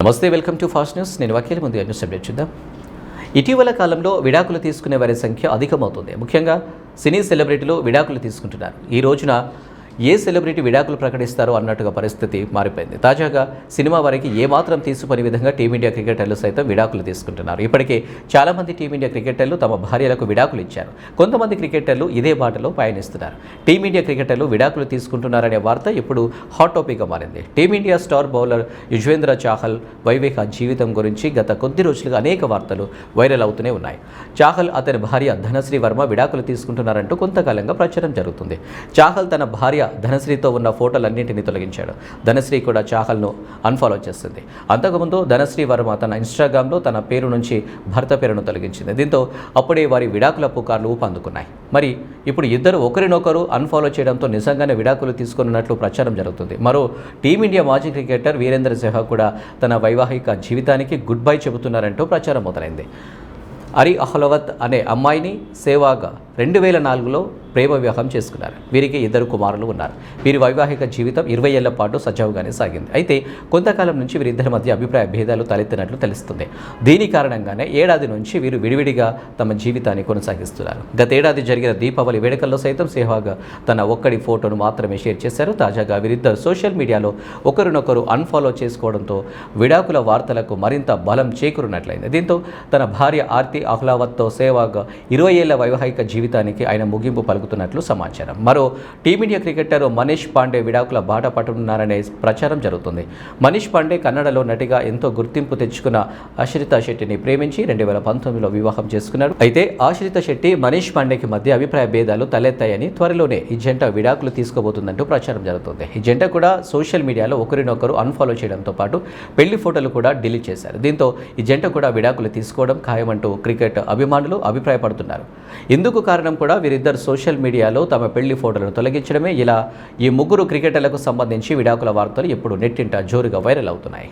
నమస్తే welcome to fast news. నేను వకీల్ ముందు న్యూస్ అప్డేట్ చూద్దాం. ఇటీవల కాలంలో విడాకులు తీసుకునే వారి సంఖ్య అధికమవుతుంది. ముఖ్యంగా సినీ సెలబ్రిటీలు విడాకులు తీసుకుంటున్నారు. ఈ రోజున ఏ సెలబ్రిటీ విడాకులు ప్రకటిస్తారో అన్నట్టుగా పరిస్థితి మారిపోయింది. తాజాగా సినిమా వారికి ఏమాత్రం తీసుకునే విధంగా టీమిండియా క్రికెటర్లు సైతం విడాకులు తీసుకుంటున్నారు. ఇప్పటికే చాలామంది టీమిండియా క్రికెటర్లు తమ భార్యలకు విడాకులు ఇచ్చారు. కొంతమంది క్రికెటర్లు ఇదే బాటలో పయనిస్తున్నారు. టీమిండియా క్రికెటర్లు విడాకులు తీసుకుంటున్నారనే వార్త ఇప్పుడు హాట్ టాపిక్గా మారింది. Team India star bowler Yuzvendra Chahal వైవేక జీవితం గురించి గత కొద్ది రోజులుగా అనేక వార్తలు వైరల్ అవుతూనే ఉన్నాయి. చాహల్ అతని భార్య ధనశ్రీ వర్మ విడాకులు తీసుకుంటున్నారంటూ కొంతకాలంగా ప్రచారం జరుగుతుంది. చాహల్ తన భార్య ధనశ్రీతో ఉన్న ఫోటోలన్నింటినీ తొలగించాడు. ధనశ్రీ కూడా చాహల్ను అన్ఫాలో చేస్తుంది. అంతకుముందు ధనశ్రీ వర్మ తన ఇన్స్టాగ్రామ్లో తన పేరు నుంచి భర్త పేరును తొలగించింది. దీంతో అప్పుడే వారి విడాకుల పుకార్లు ఊపందుకున్నాయి. మరి ఇప్పుడు ఇద్దరు ఒకరినొకరు అన్ఫాలో చేయడంతో నిజంగానే విడాకులు తీసుకున్నట్లు ప్రచారం జరుగుతుంది. మరో టీమిండియా మాజీ క్రికెటర్ వీరేంద్ర సెహ్వాగ్ కూడా తన వైవాహిక జీవితానికి గుడ్ బై చెబుతున్నారంటూ ప్రచారం మొదలైంది. అరి అహ్లవత్ అనే అమ్మాయిని సేవాగా రెండు వేల నాలుగులో ప్రేమ వివాహం చేసుకున్నారు. వీరికి ఇద్దరు కుమారులు ఉన్నారు. వీరి వైవాహిక జీవితం ఇరవై ఏళ్ళ పాటు సజావుగానే సాగింది. అయితే కొంతకాలం నుంచి వీరిద్దరి మధ్య అభిప్రాయ భేదాలు తలెత్తినట్లు తెలుస్తుంది. దీని కారణంగానే ఏడాది నుంచి వీరు విడివిడిగా తమ జీవితాన్ని కొనసాగిస్తున్నారు. గతేడాది జరిగిన దీపావళి వేడుకల్లో సైతం సెహ్వాగ్ తన ఒక్కడి ఫోటోను మాత్రమే షేర్ చేశారు. తాజాగా వీరిద్దరు సోషల్ మీడియాలో ఒకరినొకరు అన్ఫాలో చేసుకోవడంతో విడాకుల వార్తలకు మరింత బలం చేకూరినట్లయింది. దీంతో తన భార్య ఆర్తి అహ్లావత్తో సెహ్వాగ్ ఇరవై ఏళ్ళ వైవాహిక జీవితానికి ఆయన ముగింపు సాగుతున్నట్లు సమాచారం. మరో టీమిండియా క్రికెటర్ మనీష్ పాండే విడాకుల బాట పట్టున్నారనే ప్రచారం జరుగుతుంది. మనీష్ పాండే కన్నడలో నటిగా ఎంతో గుర్తింపు తెచ్చుకున్న ఆశ్రిత శెట్టిని ప్రేమించి రెండు వేల పంతొమ్మిదిలో వివాహం చేసుకున్నాడు. అయితే ఆశ్రిత శెట్టి మనీష్ పాండేకి మధ్య అభిప్రాయ భేదాలు తలెత్తాయని త్వరలోనే ఈ జంట విడాకులు తీసుకోబోతుందంటూ ప్రచారం జరుగుతుంది. ఈ జంట కూడా సోషల్ మీడియాలో ఒకరినొకరు అన్ఫాలో చేయడంతో పాటు పెళ్ళి ఫోటోలు కూడా డిలీట్ చేశారు. దీంతో ఈ జంట కూడా విడాకులు తీసుకోవడం ఖాయమంటూ క్రికెట్ అభిమానులు అభిప్రాయపడుతున్నారు. ఇందుకు కారణం కూడా వీరిద్దరు సోషల్ సోషల్ మీడియాలో తమ పెళ్ళి ఫోటోలను తొలగించడమే ఇలా ఈ ముగ్గురు క్రికెటర్లకు సంబంధించి విడాకుల వార్తలు ఇప్పుడు నెట్టింట జోరుగా వైరల్ అవుతున్నాయి.